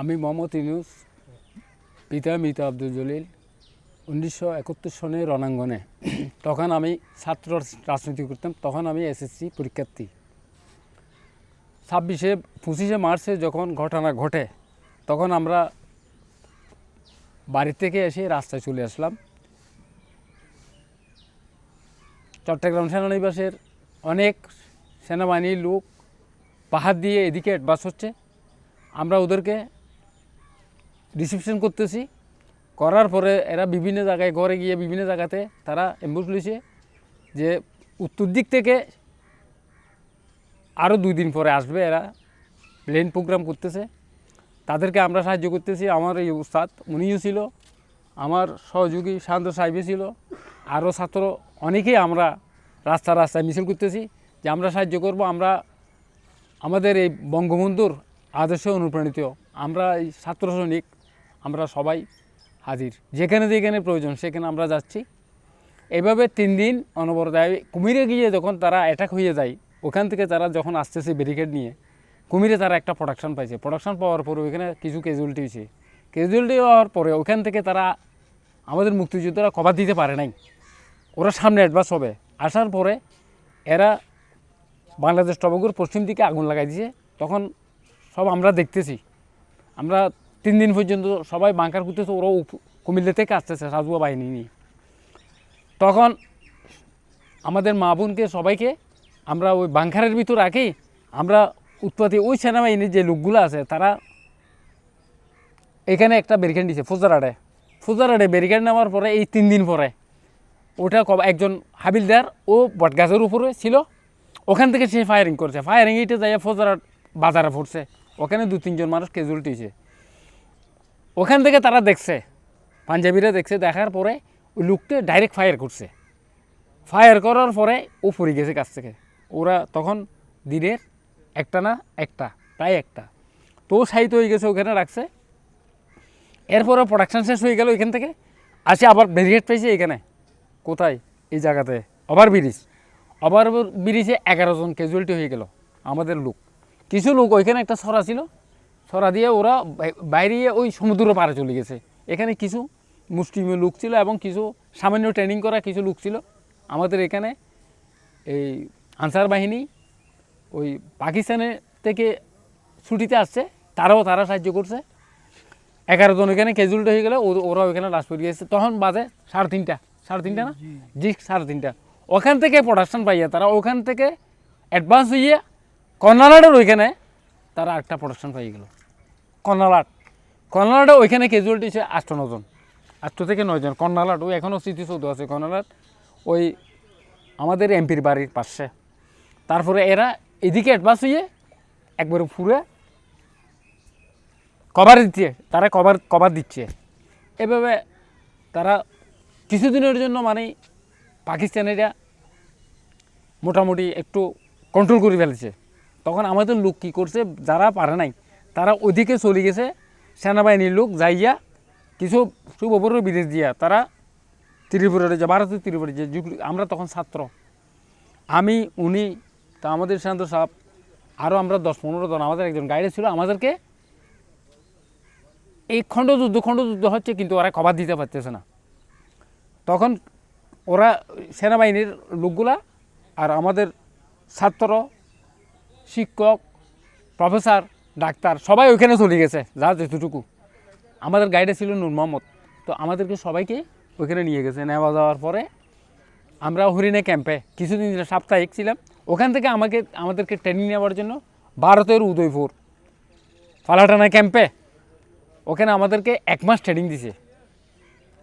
আমি মোহাম্মদ ইউনুস, পিতা মিতা আব্দুল জলিল, উনিশশো একাত্তর সনে রণাঙ্গনে। তখন আমি ছাত্র রাজনীতি করতাম, তখন আমি এসএসসি পরীক্ষার্থী। ছাব্বিশে, পঁচিশে মার্চে যখন ঘটনা ঘটে, তখন আমরা বাড়ি থেকে এসে রাস্তায় চলে আসলাম। চট্টগ্রাম সেনানিবাসের অনেক সেনাবাহিনীর লোক পাহাড় দিয়ে এদিকে অ্যাডভান্স হচ্ছে। আমরা ওদেরকে রিসেপশন করতেছি। করার পরে এরা বিভিন্ন জায়গায়, ঘরে গিয়ে বিভিন্ন জায়গাতে তারা অ্যাম্বুস লিছে যে উত্তর দিক থেকে আরও দুই দিন পরে আসবে এরা। প্লেন প্রোগ্রাম করতেছে। তাদেরকে আমরা সাহায্য করতেছি। আমার এই উস্তাদ, উনিও ছিল। আমার সহযোগী শান্ত সাহেবই ছিল। আরও ছাত্র অনেকেই আমরা রাস্তা রাস্তায় মিছিল করতেছি যে আমরা সাহায্য করব। আমরা আমাদের এই বঙ্গবন্ধুর আদর্শে অনুপ্রাণিত। আমরা এই ছাত্র সৈনিক আমরা সবাই হাজির। যেখানে যেখানে প্রয়োজন, সেখানে আমরা যাচ্ছি। এইভাবে তিন দিন অনবরত কুমিরে গিয়ে যখন তারা অ্যাটাক হয়ে যায়, ওখান থেকে তারা যখন আসতেছে ব্যারিকেড নিয়ে, কুমিরে তারা একটা প্রোডাকশন পাইছে। প্রোডাকশন পাওয়ার পরে ওইখানে কিছু ক্যাজুয়ালিটি হয়েছে। ক্যাজুয়ালিটি হওয়ার পরে ওখান থেকে তারা আমাদের মুক্তিযোদ্ধারা কভার দিতে পারে নাই। ওরা সামনে অ্যাডভান্স হবে। আসার পরে এরা বাংলাদেশ টবগুর পশ্চিম দিকে আগুন লাগাই দিয়েছে। তখন সব আমরা দেখতেছি। আমরা তিন দিন পর্যন্ত সবাই বাঙ্কার করতেছে, ওরাও কুমিল্লা থেকে আসতেছে সাজুয়া বাহিনী নিয়ে। তখন আমাদের মা বোনকে, সবাইকে আমরা ওই বাঙ্কারের ভিতর রাখি আমরা উৎপাতি ওই সেনাবাহিনীর যে লোকগুলো আছে, তারা এখানে একটা ব্যারিকেড দিছে ফুজারাডে ফুজারাডে ব্যারিকেড নেওয়ার পরে এই তিন দিন পরে ওটা একজন হাবিলদার ও বটগাছের উপরে ছিল। ওখান থেকে সে ফায়ারিং করছে। ফায়ারিং এইটা যাই ফোজারাট বাজারে পড়ছে। ওখানে দু তিনজন মানুষ ক্যাজুয়ালিটি হয়েছে। ওখান থেকে তারা দেখছে, পাঞ্জাবিরা দেখছে, দেখার পরে ওই লোকটা ডাইরেক্ট ফায়ার করছে। ফায়ার করার পরে ও পড়ে গেছে কাছ থেকে। ওরা তখন দিনের একটা না একটা, প্রায় একটা। তো সাহিত্য হয়ে গেছে ওখানে রাখছে। এরপরে প্রোডাকশান শেষ হয়ে গেল এখান থেকে। আসে আবার ব্যারিকেড পেয়েছে এখানে। কোথায়? এই জায়গাতে। ওভার ব্রিজ ওভার ব্রিজে এগারো জন ক্যাজুয়ালিটি হয়ে গেল। আমাদের লোক। কিছু লোক ওইখানে একটা সরা ছিল। সরা দিয়ে ওরা বাইরে ওই সমুদ্র পাড়ে চলে গেছে। এখানে কিছু মুসলিমের লোক ছিল এবং কিছু সামান্য ট্রেনিং করা কিছু লোক ছিল। আমাদের এখানে এই আনসার বাহিনী ওই পাকিস্তানের থেকে ছুটিতে আসছে তারাও তারা সাহায্য করছে। এগারো জন ওইখানে ক্যাজুয়ালিটি হয়ে গেলে ওরা ওইখানে লাশ পড়ে গেছে তখন বাজে সাড়ে তিনটা সাড়ে তিনটা না? জি। সাড়ে তিনটা। ওখান থেকে প্রোডাকশন পাইয়া তারা ওখান থেকে অ্যাডভান্স হইয়া কর্নালাটের ওইখানে তারা একটা প্রোডাকশন পাই গেল। কর্নালাট কর্নালাটে ওইখানে ক্যাজুয়ালিটি হচ্ছে আষ্ট নজন। আষ্ট থেকে নয়জন। কর্নালাট ওই এখনও স্মৃতিসৌধ আছে কর্নালাট ওই আমাদের এমপির বাড়ির পাশে। তারপরে এরা এদিকে অ্যাডভান্স হইয়ে একবারে ফুরে কভার দিচ্ছে। তারা কভার কভার দিচ্ছে। এভাবে তারা কিছুদিনের জন্য মানে পাকিস্তানিরা মোটামুটি একটু কন্ট্রোল করে ফেলেছে। তখন আমাদের লোক কী করছে? যারা পারে নাই তারা ওদিকে চলে গেছে, সেনাবাহিনীর লোক যাইয়া কিছু সুবপর বিদেশ দিয়া তারা ত্রিপুরারে যে ভারতের ত্রিপুরা যে যুগ আমরা তখন ছাত্র। আমি, উনি, তা আমাদের শান্ত সাহেব আরও আমরা দশ পনেরো জন, আমাদের একজন গাইডে ছিল, আমাদেরকে এই খণ্ডযুদ্ধ খণ্ডযুদ্ধ হচ্ছে কিন্তু ওরা কভার দিতে পারতেছে না। তখন ওরা সেনাবাহিনীর লোকগুলা আর আমাদের ছাত্র, শিক্ষক, প্রফেসর ডাক্তার, সবাই ওইখানে চলে গেছে, যা যেতটুকু আমাদের গাইডে ছিল নূর মোহাম্মদ। তো আমাদেরকে সবাইকে ওইখানে নিয়ে গেছে। নেওয়া যাওয়ার পরে আমরা হরিণে ক্যাম্পে কিছুদিন সাপ্তাহিক ছিলাম। ওখান থেকে আমাকে, আমাদেরকে ট্রেনিং নেওয়ার জন্য ভারতের উদয়পুর, ফালাটানা ক্যাম্পে ওখানে আমাদেরকে এক মাস ট্রেনিং দিছে।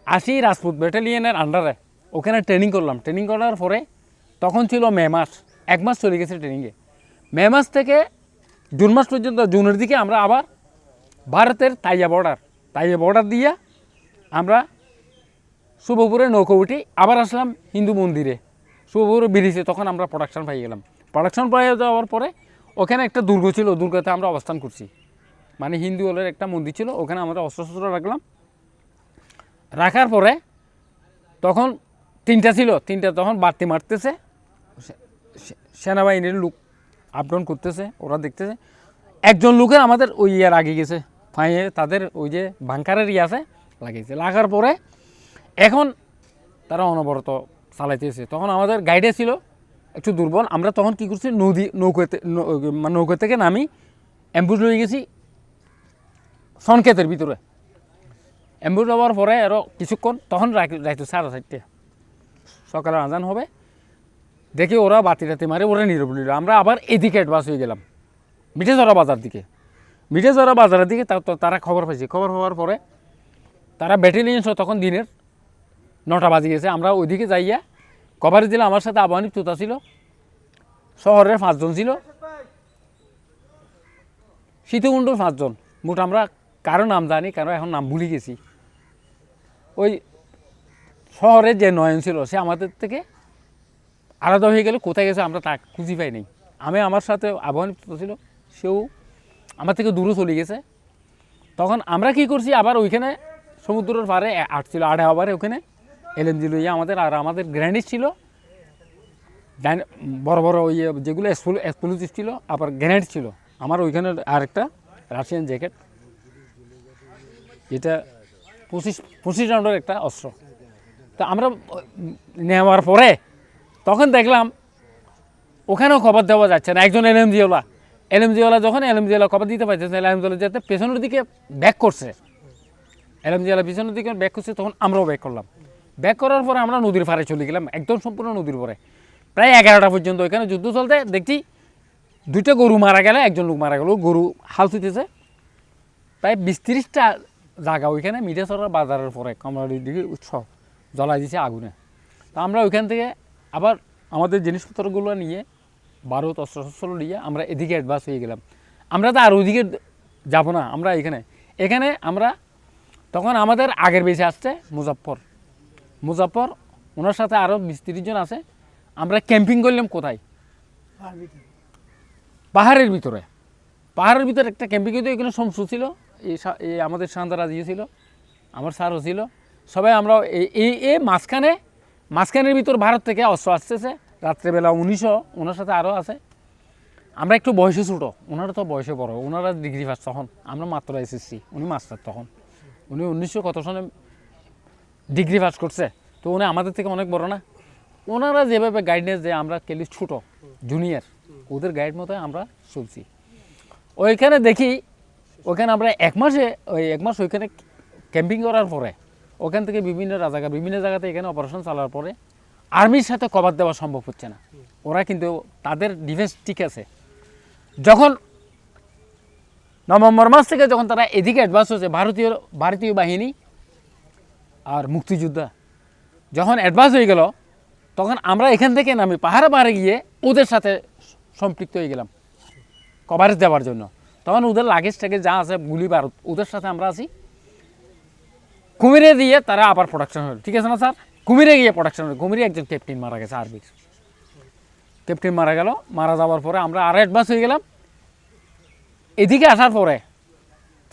আসি রাজপুত ব্যাটালিয়নের আন্ডারে ওখানে ট্রেনিং করলাম। ট্রেনিং করার পরে তখন ছিল মে মাস, এক মাস চলে গেছে ট্রেনিংয়ে মে মাস থেকে জুন মাস পর্যন্ত, জুনের দিকে আমরা আবার ভারতের তাইয়া বর্ডার তাইয়া বর্ডার দিয়া আমরা শুভপুরে নৌকো উঠি আবার আসলাম হিন্দু মন্দিরে। শুভপুরে বেরিয়েছে, তখন আমরা প্রোডাকশন পাই গেলাম। প্রোডাকশন পাই যাওয়ার পরে ওখানে একটা দুর্গ ছিল দুর্গতে আমরা অবস্থান করছি। মানে হিন্দু হলের একটা মন্দির ছিল, ওখানে আমরা অস্ত্রশস্ত্র রাখলাম। রাখার পরে তখন তিনটা ছিল, তিনটা তখন বাড়তি মারতেছে। সেনাবাহিনীর লোক আপডাউন করতেছে, ওরা দেখতেছে। একজন লোকের আমাদের ওই ইয়ার আগে গেছে। ফাঁয়ে তাদের ওই যে বাংকারের ইয়ে আছে লাগিয়েছে লাগার পরে এখন তারা অনবরত চালাইতেছে তখন আমাদের গাইডে ছিল, একটু দুর্বল। আমরা তখন কি করছি, নদী, নৌকাতে মানে নৌকা থেকে নামি অ্যাম্বুজ লয়ে গেছি সনক্ষেতের ভিতরে। অ্যাম্বুজ হওয়ার পরে আরও কিছুক্ষণ, তখন রাখ- রাইতো সাড়ে চারটে। সকালে আজান হবে। দেখি ওরা বাতি টাতি মারে, ওরা নীরব নীরব। আমরা আবার এদিকে অ্যাডভান্স হয়ে গেলাম। মিঠেঝরা বাজার দিকে। মিঠেঝরা বাজারের দিকে তারা খবর পাইছে। খবর হওয়ার পরে তারা ব্যাটালিয়ন তখন দিনের নটা বাজে গেছে। আমরা ওইদিকে যাইয়া কভারেজ দিলে আমার সাথে আবাহনী তুতা ছিল, শহরের পাঁচজন ছিল। শীতকুণ্ডর পাঁচজন। মোট আমরা কারও নাম জানি, কারও এখন নাম ভুলে গেছি। ওই শহরের যে নয়ন ছিল, সে আমাদের থেকে আলাদা হয়ে গেলে, কোথায় গেছে আমরা তা খুঁজি পাই নাই। আমি আমার সাথে আবহাওয়া ছিল, সেও আমার থেকে দূরে চলে গেছে। তখন আমরা কি করছি, আবার ওইখানে সমুদ্রের পাড়ে আটছিল আড়ে আবার ওখানে এলএমজি লইয়া আমাদের, আর আমাদের গ্র্যান্ডিস ছিল। বড় বড় ওই যেগুলো এক্সপ্লোজিভ ছিল, আবার গ্রেনেড ছিল। আমার ওইখানে আরেকটা রাশিয়ান জ্যাকেট। যেটা পঁচিশ পঁচিশ রাউন্ডের একটা অস্ত্র। তা আমরা নেওয়ার পরে তখন দেখলাম ওখানেও খবর দেওয়া যাচ্ছে না। একজন এলএমজিওলা এলএমজিওলা যখন এলএমজিওলা খবর দিতে পারছে এলএমজিওলা যাতে পেছনের দিকে ব্যাক করছে। এলএমজিওলা পিছনের দিকে ব্যাক করছে, তখন আমরাও ব্যাক করলাম। ব্যাক করার পরে আমরা নদীর পাড়ে চলে গেলাম, একদম সম্পূর্ণ নদীর পরে প্রায় এগারোটা পর্যন্ত ওইখানে যুদ্ধ চলতে। দেখছি দুইটা গরু মারা গেলে, একজন লোক মারা গেল গরু হাল তুইতেছে প্রায় বিশ তিরিশটা জায়গা ওইখানে মিডিয়াসরার বাজারের পরে কামরাড়ির দিকে উৎসব জ্বলাই দিছে আগুনে। তা আমরা ওইখান থেকে আবার আমাদের জিনিসপত্রগুলো নিয়ে বারুদ অস্ত্রশস্ত্র নিয়ে আমরা এদিকে অ্যাডভান্স হয়ে গেলাম। আমরা তো আর ওইদিকে যাব না, আমরা এখানে। এখানে আমরা তখন আমাদের আগের বেশি আসছে মুজাফর মুজাফর ওনার সাথে আরও বিশ জন আছে। আমরা ক্যাম্পিং করলাম কোথায়? পাহাড়ের ভিতরে। পাহাড়ের ভিতরে একটা ক্যাম্পিং কিন্তু এখানে শমসু ছিল, এই আমাদের শান্তারা ছিল, আমার স্যারও ছিল। সবাই আমরা এই এই মাঝখানে মাঝখানের ভিতর ভারত থেকে অস্ত্র আসতেছে, রাত্রেবেলা উনিশও ওনার সাথে আরও আছে। আমরা একটু বয়সে ছোটো ওনারা তো বয়সে বড় ওনারা ডিগ্রি ফার্স্ট তখন, আমরা মাত্র এসএসসি উনি মাস্টার তখন। উনি উনিশশো কত সনে ডিগ্রি পাস করছে, তো উনি আমাদের থেকে অনেক বড় না? ওনারা যেভাবে গাইডেন্স দেয়, আমরা কেলি ছোটো জুনিয়র ওদের গাইড মতো আমরা চলছি। ওইখানে দেখি, ওইখানে আমরা এক মাসে, ওই এক মাস ওইখানে ক্যাম্পিং করার পরে ওখান থেকে বিভিন্ন জায়গা বিভিন্ন জায়গাতে এখানে অপারেশন চালার পরে আর্মির সাথে কভার দেওয়া সম্ভব হচ্ছে না। ওরা কিন্তু তাদের ডিফেন্স ঠিক আছে। যখন নভেম্বর মাস থেকে যখন তারা এদিকে অ্যাডভান্স হচ্ছে, ভারতীয় ভারতীয় বাহিনী আর মুক্তিযোদ্ধা, যখন অ্যাডভান্স হয়ে গেল, তখন আমরা এখান থেকে নামি পাহাড়ে পাহাড়ে গিয়ে ওদের সাথে সম্পৃক্ত হয়ে গেলাম। কভারেজ দেওয়ার জন্য। তখন ওদের লাগেজ টাগেজ যা আছে গুলি বারুদ ওদের সাথে আমরা আছি। কুমিরে দিয়ে তারা আবার প্রোডাকশন হলো। ঠিক আছে না স্যার? কুমিরে গিয়ে প্রোডাকশন হলো। কুমিরে একজন ক্যাপ্টেন মারা গেছে আর্মির ক্যাপ্টেন মারা গেল, মারা যাওয়ার পরে আমরা আরও অ্যাডভান্স হয়ে গেলাম। এদিকে আসার পরে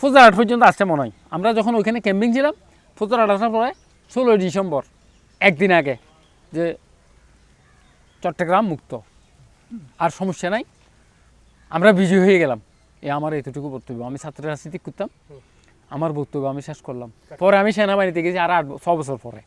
ফুজারহাট পর্যন্ত আসছে মনে হয়। আমরা যখন ওইখানে ক্যাম্পিং ছিলাম ফুজারহাট আসার পরে ষোলোই ডিসেম্বর, একদিন আগে যে চট্টগ্রাম মুক্ত। আর সমস্যা নাই, আমরা বিজয়ী হয়ে গেলাম। এ আমার এতটুকু বক্তব্য। আমি ছাত্র রাজনীতি করতাম। আমার বক্তব্য আমি শেষ করলাম। পরে আমি সেনাবাহিনীতে গেছি আর আট ছ বছর পরে।